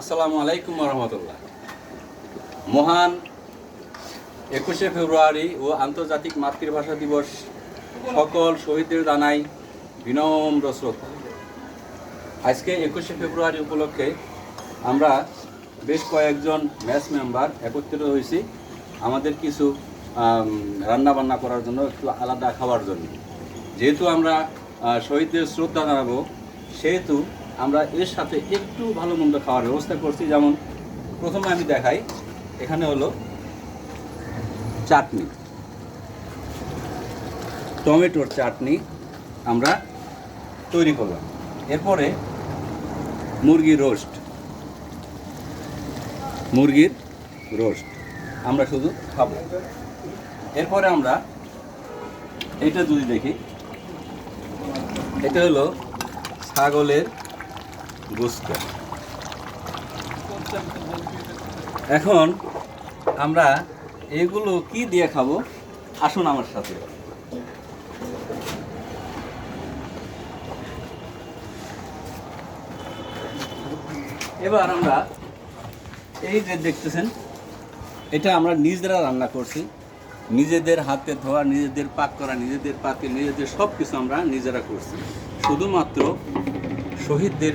আসসালামু আলাইকুম রহমতুল্লাহ মহান একুশে ফেব্রুয়ারি ও আন্তর্জাতিক মাতৃভাষা দিবস সকল শহীদদের জানাই বিনম্র শ্রদ্ধা। আজকে একুশে ফেব্রুয়ারি উপলক্ষে আমরা বেশ কয়েকজন ম্যাচ মেম্বার একত্রিত হয়েছি। আমাদের কিছু রান্না বান্না করার জন্য, একটু আলাদা খাওয়ার জন্য। যেহেতু আমরা শহীদদের শ্রদ্ধা জানাব, সেহেতু আমরা এর সাথে একটু ভালো মন্দ খাওয়ার ব্যবস্থা করছি। যেমন প্রথমে আমি দেখাই, এখানে হলো চাটনি। টমেটোর চাটনি আমরা তৈরি করলাম। এরপরে মুরগির রোস্ট। মুরগির রোস্ট আমরা শুধু খাব। এরপরে আমরা এটা যদি দেখি, এটা হলো ছাগলের গোস্ত এখন আমরা এগুলো কি দিয়ে খাব? আসুন আমার সাথে। এবার আমরা এই যে দেখতেছেন, এটা আমরা নিজেরা রান্না করছি। নিজেদের হাতে ধোয়া, নিজেদের পাক করা, নিজেদের পাকে নিজেদের সব কিছু আমরা নিজেরা করছি। শুধুমাত্র শহীদদের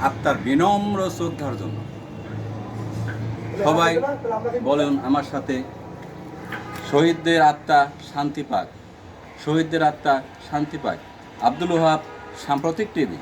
আত্মার বিনম্র শ্রদ্ধার জন্য। সবাই বলেন আমার সাথে, শহীদদের আত্মা শান্তি পাক, শহীদদের আত্মা শান্তি পাক। আব্দুল ওহাব সাম্প্রতিক টিভি।